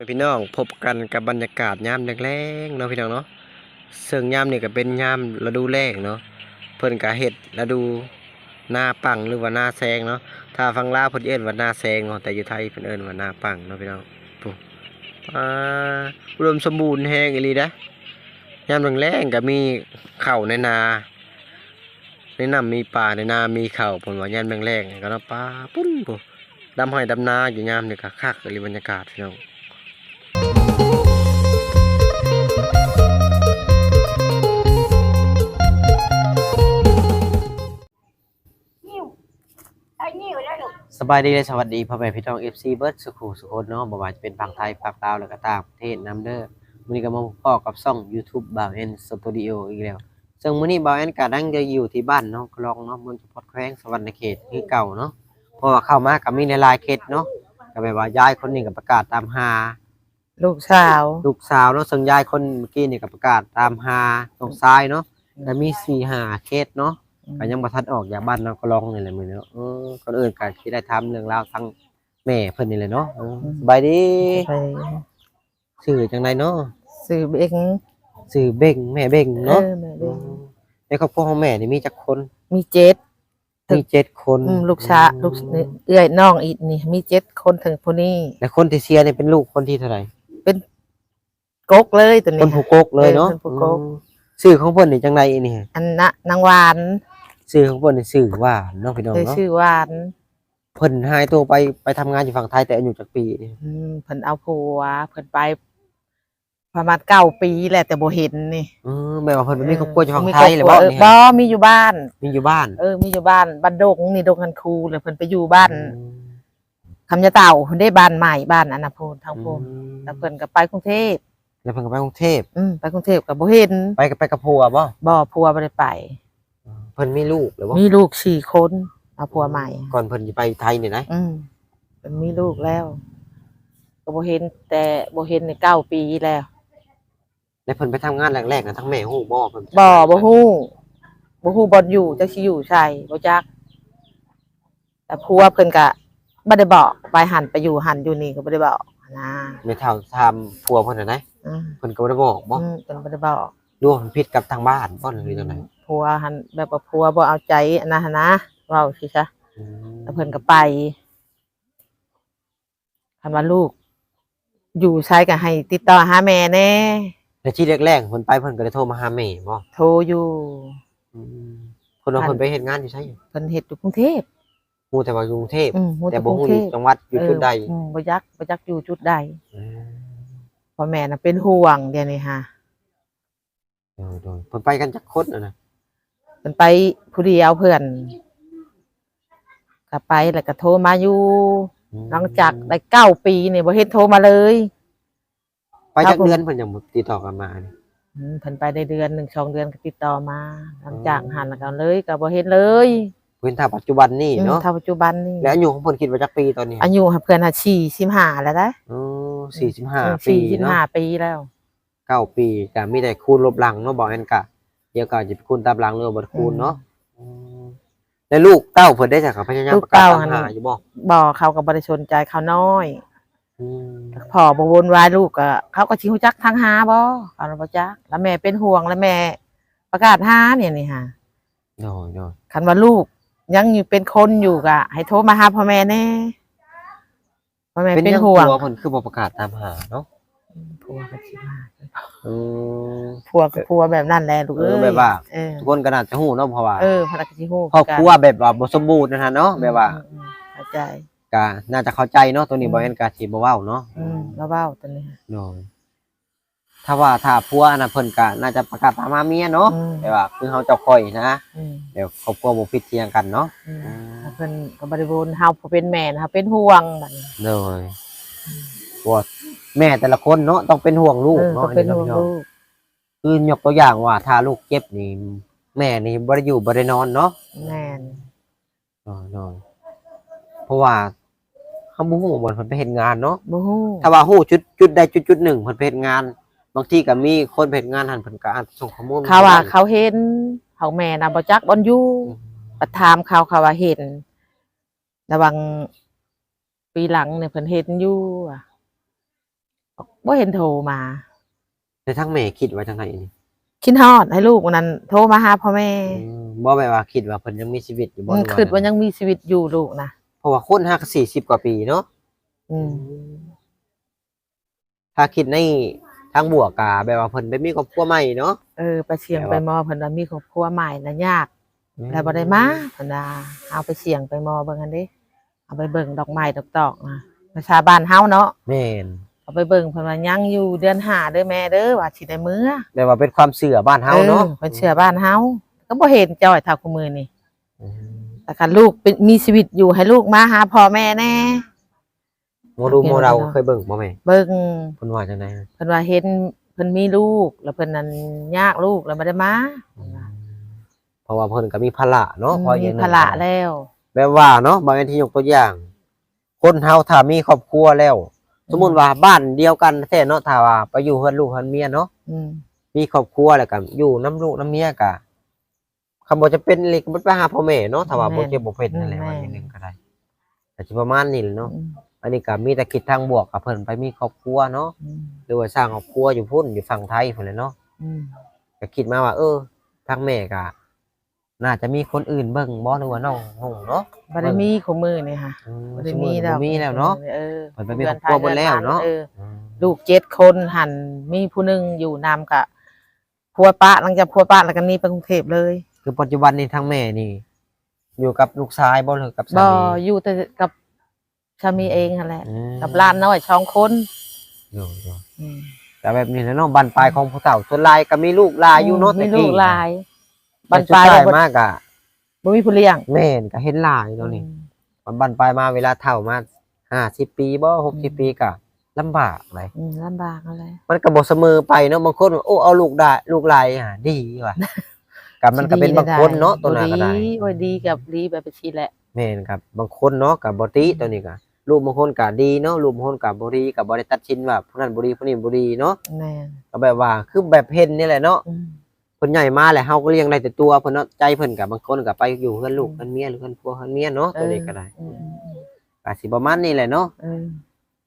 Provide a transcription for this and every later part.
พี่น้องพบกันกับบรรยากาศยามแรงๆเนาะพี่น้องเนาะเซึ่งยามนี่ก็เป็นยามฤดูแล้งเนาะเพิ่นก็เฮ็ดฤดูหน้าปังหรือว่าหน้าแซงเนาะถ้าฟังลาวเพิ่นเอิ้นว่าหน้าแซงเนาะแต่อยู่ไทยเพิ่นเอิ้นว่าหน้าปังเนาะพี่น้องปุ๊อ่าอุดมสมบูรณ์แฮงอีหลีนะยามแรงๆก็มีข้าวในนาในน้ำมีป่าในนามีเข้าวเพิ่นว่ายามแรงๆก็เนาะป่าปุ้นปุ๊ดำห้อยดำนาอยู่ยามนี่ก็คักอีลีบรรยากาศพี่น้อง บายดีและสวัสดีพ่อแม่พี่น้อง FC เบิร์ดสุขุสุคนเนาะบ่ว่าจะเป็นฝั่งไทยฝั่งลาวแล้วก็ต่างประเทศนํเด้อมื้อนี้ก็มาพบกับช่อง YouTube บ่าวแอนสตูดิโออีกแล้ว ซึ่งมื้อนี้บ่าวแอนก็ดังจะอยู่ที่บ้านเนาะคลองเนาะบนเฉพาะแขวงสวรรณเขตคือเก่าเนาะเพราะว่าเข้ามาก็มีในหลายเขตเนาะก็แบบว่ายายคนนี้ก็ประกาศตามหา ลูกสาวลูกสาวเนาะซึ่งยายคนเมื่อกี้นี่ก็ประกาศตามหาน้องชายเนาะก็มี4 5เขตเนาะ ก็ยังบ่ทันออกจากบ้านเราก็ลองนี่แหละมื้อนี้เนาะเออก่อนอื่นก็สิได้ถามเรื่องราวทั้งแม่เพิ่นนี่แหละเนาะเออสบายดีไปชื่อจังไดเนาะซื้อเองชื่อเบ่งแม่เบ่งเอเนาะอแม่เด้งในครอบครัวของแม่นี่มีจักคนมีเจ็ด ถึง มีเจ็ดคนอืมลูกชาลูกนี่เอื้อยน้องอีกนี่มีเจ็ดคนถึงผู้นี้และคนที่เสียนี่เป็นลูกคนที่เท่าไหร่กกเลยตัวคนี้นผู้กกเลยเนาะเออคนผู้กก อืมชื่อของเพิ่นนี่จังไดนี่อันนะนางหวาน ชื่อของเพิ่นนี่ชื่อว่าเนาะพี่น้องเลยเนาะชื่อหวานเพิ่นหายตัวไปไปทำงานอยู่ฝั่งไทยแต่อายุจักปีนี่อืมเพิ่นเอาผัวเพิ่นไปประมาณเก้าปีแหละแต่บ่เห็นนี่เออแม่ว่าเพิ่นมีครอบครัวอยู่ฝั่งมีไทยหรือครบ่อบครัวนี่เออบ่ฮะมีอยู่บ้าน มีอยู่บ้านเออ มีอยู่บ้านบ้านดงนี่ดงคันคูแล้วเพิ่นไปอยู่บ้านอืมคำยะเต่าเพิ่นได้บ้านใหม่บ้านอันน่ะพูนทางพูนอืมแล้วเพิ่นก็ไปกรุงเทพแล้วเพิ่นก็ไปกรุงเทพอืมไปกรุงเทพก็บ่เห็นไปกับไปกับผัวบ่บ่ผัวบ่ได้ไป เพิ่นมีลูกหรือว่ามีลูกสี่คนเอาผัวใหม่ ก่อนเพิ่นสิไปไทยนี่นะอืมเป็นมีลูกแล้ว ก็บ่เห็นแต่บ่เห็นในเก้าปีแล้วแล้วเพิ่นไปทำงานแรกๆน่ะทั้งแม่ฮู้บ่เพิ่นบ่บ่ฮู้บ่ฮู้บ่อนอยู่จักสิอยู่ใช่บ่จัก แต่ผัวเพิ่นก็บ่ได้บอกไปหันไปอยู่หันอยู่นี่ก็บ่ได้บอกนะไม่เท่าทำผัวเพิ่นน่ะนะอืมเพิ่นก็บ่ได้บอกบ่อืมเพิ่นบ่ได้บอกดูว่ามันผิดกับทางบ้านบ่หรือจังได ผัวหันแบบว่าผัวบ่เอาใจอันนะหั้นนะเว้าสิซะอืมแล้วเพิ่นก็ไปคันว่าลูก อยู่ใช้ก็ให้ติดต่อหาแม่แน่แล้วที่แรกๆเพิ่นไปเพิ่นก็ได้โทรมาหาแม่บ่โทรอยู่ อืมเพิ่นว่าเพิ่นไปเฮ็ดงานอยู่ไสเพิ่นเฮ็ดอยู่กรุงเทพฮู้แต่ว่าอยู่กรุงเทพ อืมฮู้แต่แต่บ่กรุฮู้งเทอยู่พจังหวัดอยู่จุดใดเอออืมบ่ยักบ่ยักอยู่จุดใดอืมพ่อแม่น่ะเป็นห่วงเดี๋ยวนี้ฮะเออโดยเพิ่นไปกันจักคนน่ะนะ เพิ่นไปผู้เดียวเพื่อนก็ไปแล้วก็โทรมาอยู่อืมหลังจากได้เก้าปีนี่บ่เห็นโทรมาเลยไปจักเดือนเพิ่นยังบ่ติดต่อกลับมานี่อืมเพิ่นไปได้เดือนหนึ่งสองเดือนก็ติดต่อมา หลังจากหันแล้วก็เลยก็บ่เห็นเลยเพิ่นถ้าปัจจุบันนี่อืมเนาะถ้าปัจจุบันนี่แล้วอายุของเพิ่นคิดว่าจักปีตอนนี้อายุเพื่อนหาสี่สิบห้าแล้วได้อ๋อ45ปีสี่สิบเนาะห้าปีแล้วเก้าปีก็มีแต่คูณลบหลังเนาะบอกแม่นกะ เดี๋ยวก็จะไปคูณตามหลังหรือว่าบ่คูณเนาะแล้วลูกเต้าเพิ่นได้จากกับพยายามประกาศตามหาอยู่บ่บอกเขากับบริชนใจเขาน้อยอืมพอบวนวายลูกก็เขาก็ชิวจักทางหาบ่เขาบ่จักแล้วแม่เป็นห่วงแล้วแม่ ประกาศหาเนี่ยนี่ฮะโดยโดยคันว่าลูก ยังอยู่เป็นคนอยู่ก็ให้โทรมาหาพ่อแม่แน่พ่อแม่เป็นเป็นยังห่วงตัวเพิ่นคือบ่ประกาศตามหาเนาะ ผัวก็สิมาอืมผัวก็ผัวแบบนั้นแหละลูกเอเอ้อยแบบว่า เออทุกคนก็น่าจะฮู้เนาะเพราะว่าเออพนักงานที่ฮู้ครอบครัวแบบว่าบ่สมบูรณ์นะฮะเนาะแบบว่าอืมอืมเข้าใจก็น่าจะเข้าใจเนาะตัวนี้อืมบ่แม่นกะสิบ่เว้าเนาะอืมแล้วเว้าตอนนี้โดยถ้าว่าถ้าผัวน่ะเพิ่นก็น่าจะประกาศตามหาเมียเนาะอืมแต่ว่าคือเฮาเจ้าค่อยนะอืมเดี๋ยวครอบครัวบ่ผิดเทียงกันเนาะอืมอืมแล้วเพิ่นก็บริบูรณ์เฮาผู้เป็นแม่นะคะเป็นห่วงบัดนี้เลยว่า แม่แต่ละคนเนาะต้องเป็นห่วงลูกเออเนาะก็เป็นห่วงอัลูกคือยกตัวอย่างว่าถ้าลูกเจ็บนี่แม่นี่บ่ได้อยู่บ่ได้นอนเนาะแม่นนอนนอนเพราะว่าเขาบ่ฮู้ว่าเพิ่นไปเฮ็ดงานเนาะบ่ฮู้ถ้าว่าฮู้จุดจุดใดจุดจุดหนึ่งเพิ่นไปเฮ็ดงาน บางทีก็มีคนไปเฮ็ดงานหั่นเพิ่นก็อาจส่งข้อมูลเขาว่าเขาเห็นเขาแม่น่ะบ่จักบ่อนอยู่อืมประถามเขาเขาว่าเห็น ระวังปีหลังเนี่ยเพิ่นเห็นอยู่อะ บ่เห็นโทรมาแต่ทั้งแม่คิดว่าจังไดนี่คิดฮอดให้ลูกวันนั้น โทรมาหาพ่อแม่อืมบ่แม่นว่าคิดว่าเพิ่นยังมีชีวิตอยู่บ่มันหรือคิดว่ายังมีชีวิตอยู่ลูกนะเพราะว่าคนฮัก40กว่าปีเนาะอืมถ้าคิดในทางบวกก็แบบว่าเพิ่นไปมีครอบครัวใหม่เนาะ เออไปเสี่ยงแต่ไปว่ามอเพิ่นว่ามีครอบครัวใหม่นะยาก แล้วบ่ได้มาเพิ่นว่าเอาไปเสี่ยงไปมอเบิ่งกันดิเอาไปเบิ่งดอกไม้ดอกตอกนะประชาบ้านเฮาเนาะ แม่น เอาไปเบิ่งเพิ่นว่ายังอยู่เดือนห้าเด้อแม่เด้อว่าสิได้มื้อแบบว่าเป็นความเชื่อบ้านเฮาเนาะออเพิ่นเชื่อบ้านเฮาก็บ่เห็นจ้อยเท่าคุมื้อนี่มแต่คันลูกเป็นมีชีวิตอยู่ให้ลูกมาหาพ่อแม่แน่ โมดูโมเราเคยเบิ่งบ่แม่เบิ่งเพิ่นว่าจังได๋เพิ่นว่าเห็นเพิ่นมีลูกแล้วเพิ่นนั้นยากลูกแล้วบ่ได้มาเพิ่นว่าเพราะว่าเพิ่นก็มีภาระเนาะพออมีย่างนั้นภาระแล้ว แบบว่าเนาะบางทียกตัวอย่าง คนเฮาถ้ามีครอบครัวแล้ว สมมุติว่าบ้านเดียวกันแท้เนาะถ้าว่าไปอยู่เฮือนลูกเฮือนเมียเนาะอืมมีครอบครัวแล้วก็อยู่น้ำลูกน้ำเมียก็คำบ่จะเป็นเลยก็บ่ไปหาพ่อแม่เนาะถ้าว่าบ่เจ็บบ่เป็นนั่นแหละว่าอย่างหนึงก็ได้ก็สิประมาณนี้แหละเนาะอืมอันนี้ก็มีแต่คิดทางบวกกับเพิ่นไปมีครอบครัวเนาะอืมหรือว่าสร้างครอบครัวอยู่พุ่นอยู่ฝั่งไทยพุ่นแหละเนาะอืม ก็คิดมาว่า เออทางแม่ก็ น่าจะมีคนอื่นเบิ่งบ่หรือว่าน้องน้องเนาะบ่ได้มีของมือนี่ค่ะอืมบ่ได้ซุมีมื้อแล้วบ่มีแล้วเนาะเออเพิ่นไปมีครอบครัวเบิดแล้วเนาะเอออืมลูกเจ็ดคนหันมีผู้หนึงอยู่นำกะพัวป้าหลังจากพัวป้าแล้วก็หนี่ไปกรุงเทพเลยคือปัจจุบันนี้ทางแม่นี่ อยู่กับลูกชายบ่หรือกับสาบ่มีอยู่แต่กับสามีเองนั่นแหละ อืมกับหลานน้อยสองคนอยู่อยู่อืมแต่แบบนี้แหล้วเนาะบ้านปลายของผู้เฒ่าส่วนหลายก็มีลูกหลายอยู่เนาะมีแต่ลูกี้กหลาย บ้าบ้านนปปลาลายยมากอะบ่มีผู้เลี้ยงแม่นก็เห็นหลายเนาะนี่มันบันปลายมาเวลาเท่ามาห้าสิบปีบ่หกสิบปีก็ลำบากเลยอืมลำบากอะไรมันก็บ่เสมอไปเนาะบางคนโอ้เอาลูกได้ลูกหลายอะดีว่ะกับมันก็เป็นบางคนเนาะตัวหน้าก็ได้ดีโอ้ยดีกับดีแบบไปชีแหละแม่นครับ บางคนเนาะกับบ่ติตัวนี้ก็ลูกบางคนก็ดีเนาะลูกบางคนก็บ่ดีก็บ่ได้ตัดสินว่าผู้นั้นบ่ดีผู้นี้บ่ดีเนาะแม่นก็แบบว่าคือแบบเห็นนี่แหละเนาะอืม เพิ่นใหญ่มาแล้วเฮาก็เลี้ยงได้แต่ตัวเพิ่นเนาะใจเพิ่นก็บางคนก็ไปอยู่เฮือนลูกเฮือนเมียหรือเฮือนผัวเฮือนเมียเนาะตัวนี้ก็ได้อืมอืมอืมก็สิประมาณนี้แหละเนาะเออ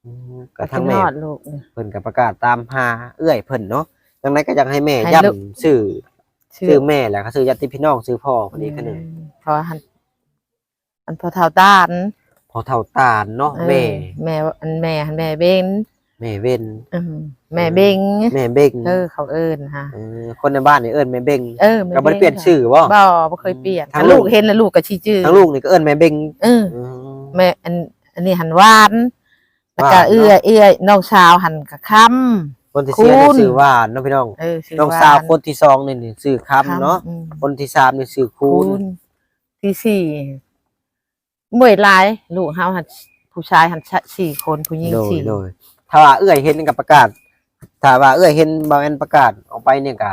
อืมก็ทั้งกินแม่ฮอดลูกนี่เพิ่นก็ประกาศตามหาเอื้อยเพิ่นเนาะดังนั้นก็อยากให้แม่ให้ย้ำลูกชื่อชื่ชื่อแม่แหละก็ชื่อญาติพี่น้องชื่อพ่อคนนี้คนหนึ่งอืมเพราะหันอันพอเท่าตานพอเท่าตาลเนาะเออแม่ แม่อันแม่หันแม่เบง แม่เว้นอืมแม่เบงแม่เบ่งเออเขาเอิ้นฮะเออคนในบ้านนี่เอิ้นแม่เบ่งเออแม่ก็บ่ได้งเปลี่ยนชื่อบ่บ่บ่เคยเปลี่ยนทั้งถ้าลูลูกกเห็นแล้วลูกก็ชี้ชื่อทั้งลูกนี่ก็เอิ้นแม่เบ่งเอออืมแม่อันอันนี้หันหวานแล้วก็หวานเนอะเอื้อยเอื้อยน้องสาวหันกะค่ำคนที่เสียคุณนี่ชื่อว่านเนาะพี่น้องเออชื่อน้องหสาวนคนที่สองนี่นี่ชื่อคำเนาะอืมคนที่สามนี่ชื่อคูคูณณที่สี่เมื่อยหลายลูกเฮาหันผู้ชายหันสี่คนผู้หญิงโดยสี่โดย ถ้าว่าเอื้อยเห็นกับประกาศ ถ้าว่าเอื้อยเห็นบางอันประกาศออกไปเนี่ยก็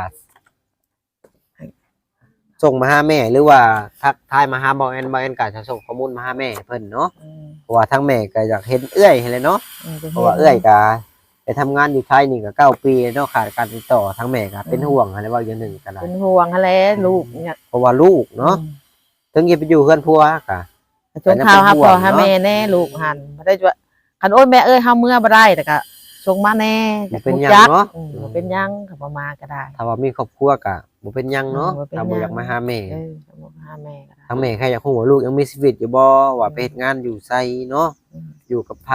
ส่งมาหาแม่หรือว่าทักทายมาหาบางอันบางอันก็จะส่งข้อมูลมาหาแม่เพิ่นเนาะอืมเพราะว่าทั้งแม่ก็อยากเห็นเอื้อยเห็นเลยเนาะอืมไปเพราะว่าเอื้อยก็ไปทำงานอยู่ไทยนี่ก็เก้าปีเนาะขาดการติดต่อทั้งแม่ก็เป็นห่วงอะไรว่าอย่างหนึ่งก็ได้เป็นห่วงอะไรลูกเนี่ยเพราะว่าลูกเนาะถึงจะไปอยู่เพื่อนพัวก็จนข่าวหาเป็นห่วงพ่อหาเนอะแม่แน่ลูกหันบ่ได้ว่า คันโอ้ยแม่เอ้ยเฮาเมื่อบ่ได้แต่ก็ส่งมาแน่บ่เป็นหยังจักเนาะ อืมบ่เป็นหยังก็บ่มาก็ได้ถ้าว่ามีครอบครัวก็บ่เป็นหยังเนาะบ่เป็นถ้าบ่หยังอยากมาหาแม่เออก็บ่มาหาแม่ก็ได้ทั้งแม่แค่อยากฮู้ว่าลูกยังมีชีวิตอยู่บ่ว่าไปเฮ็ดงานอยู่ไสเนาะอืม อยู่กับไผ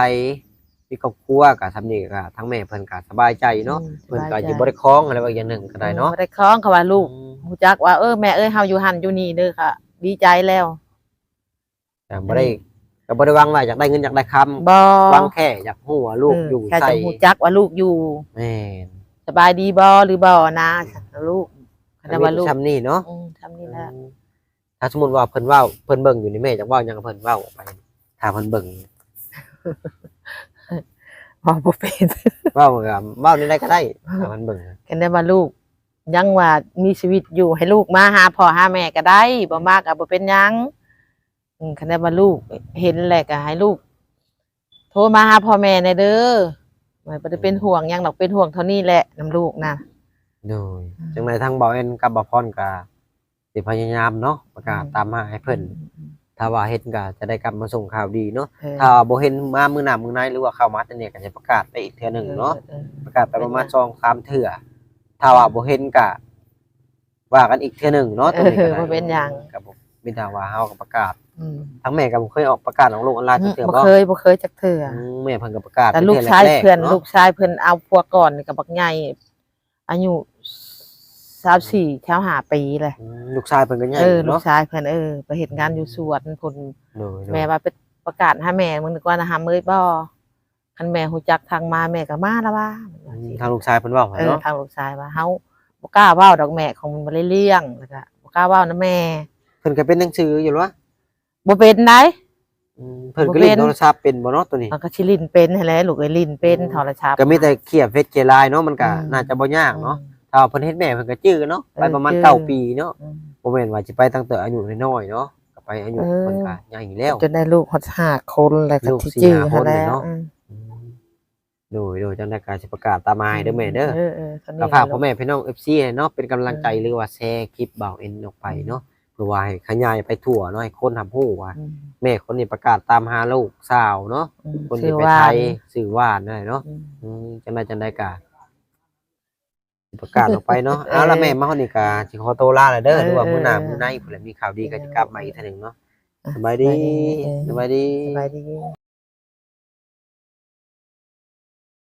มีครอบครัวก็ทำนี่ก็ทั้งแม่เพิ่นก็สบายใจเนาะอืมเพิ่นสก็บายใจสิบ่ได้คล้องอะไรว่าอย่างหนึ่งก็ได้เนาะบ่ได้คล้องเขาว่าลูก อืมฮู้จักว่าเออแม่เอ้ยเฮาอยู่หันอยู่นี่เด้อค่ะ ดีใจแล้ว แต่บ่ได้ ก็บ่ได้หวังว่าอยากได้เงินอยากได้คำบ่หวังแค่อยากฮู้ว่าลูกอยู่แค่ไสจะฮู้จักว่าลูกอยู่แม่นสบายดีบ่หรือบ่นะลูกคันว่าลูกทำนี่เนาะอืมทำนี่แหละถ้าสมมุติว่าเพิ่นเว้าเพิ่นเบิ่งอยู่นี่แม่จักเว้าหยังกับเพิ่นเว้าออกไปถ้าเพิ่นเบิ่งบ่บ่เป็นเว้าก็เว้าได้ก็ได้ถ้าเพิ่นเบิ่งกันได้ว่าลูกยังว่ามีชีวิตอยู่ให้ลูกมาหาพ่อหาแม่ก็ได้บ่มากก็บ่เป็นหยังอืม คันได้ว่าลูก เห็นแหละก็ให้ลูก โทรมาหาพ่อแม่ในเด้อไม่บ่ได้เป็นห่วงหยังดอกเป็นห่วงเท่านี้แหละนํลูกนะโดยจังไดทั้งเบาเอ็นกับบ่พรก็สิพยายามเนาะประกาศตามมาให้เพิ่นถ้าว่าเฮ็ดก็จะได้กลับมาส่งข่าวดีเนาะเออถ้าบ่เห็นมามื้อหน้ามื้อไหนหรือว่าเข้ามาแต่เนี่ยก็จะประกาศไปอีกเทื่อหนึงเนาะออประกาศไปประมาณสองสามเทื่อถ้าว่าบ่เห็นก็ว่ากันอีกเทื่อหนึงเนาะตรงนี้ก็เออได้บ่เป็นหยังก็บ่มีแต่ว่าเฮาก็ประกาศอืม ทั้งแม่ก็บ่เคยออกประกาศของโลกออนไลน์จักเทื่อบ่บ่เคยบ่เคยจักเทื่ออืมแม่เพิ่นก็ประกาศแต่ป็ลูกทื่ชายแรๆเพื่อนาะลูกชายเพื่อนเอาพวกก่อนนี่กับบักใหญ่อายุสามสี่แถวหาปีเลยอืมลูกชายเพิ่นก็ใหญ่เออลูเนาะกชายเพื่อนเออไปเห็นงานอยู่สวนพุ่นโดยๆแม่ว่าไปประกาศให้แม่มึงนึกว่านะฮะเมยบ่คันแม่ฮู้จักทางมาแม่ก็มาแล้วว่าอืมทางลูกชายเพิ่นเว้าเออเนาะทางลูกชายว่าเฮาบ่กล้าเว้าดอกแม่ของมันบ่ได้เลี้ยงแล้วก็บ่กล้าเว้านะแม่เพิ่นก็เป็นหนังสืออยู่หรอวะ บ่เป็นได้ อืมเพิ่นก็เล่นโทรศัพท์เป็นบ่เนาะตัวนี้มันก็สิลิ้นเป็นให้แหล้วลูกเอ้ยลิ้นเป็นอืมโทรศัพท์ ก็มีแต่เขียนเฟซเกไลน์เนาะมันก็อืม น่าจะบ่ยากเนาะอืมถ้าว่าเพิ่นเฮ็ดแม่เพิ่นก็จื้อเนาะไปเออประมาณจื้อเก้าปีเนาะอืม บ่แม่นว่าสิไปตั้งแต่อายุน้อยๆเนาะก็ไปอายุเออ เพิ่นก็ใหญ่แล้ว จนได้ลูกฮอดห้าคนแล้วก็ลูกที่สี่จื้อห้าคนให้เลยแล้วเนาะอืมอืมโดยโดยจังได๋ก็สิประกาศตามมาให้เด้อแม่เด้อ เออเออตอนนี้ก็ฝากพ่อแม่พี่น้อง FC เนาะเป็นกำลังใจหรือว่าแชร์คลิปเบาเอ็นออกไปเนาะ เพื่อว่าให้ขยายไปทั่วเนาะให้คนทำฮู้ว่าอืมแม่คนนี้ประกาศตามหาลูกสาวเนาะอืมคนชื่ที่อไปว่าไทยสื่อว่านนั่นแหละเนาะอืมอืมจังไดจังไดกะประกาศออกไปเนาะเอาละแม่มาฮอดนี่กะสิขอโตวลาแล้วเด้อหรือว่ามื้อหน้ามื้อในพุ่นแหละมีข่าวดีก็จะกลับมาอีกเทื่อหนึงเนาะสบายดีสบายดี สบายดี